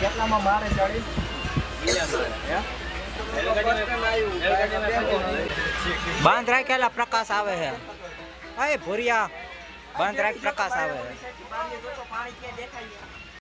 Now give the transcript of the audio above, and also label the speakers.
Speaker 1: કેટલામાં
Speaker 2: રાખેલા પ્રકાશ આવે છે. અરે ભૂરિયા બંધ રાખ પ્રકાશ આવે છે.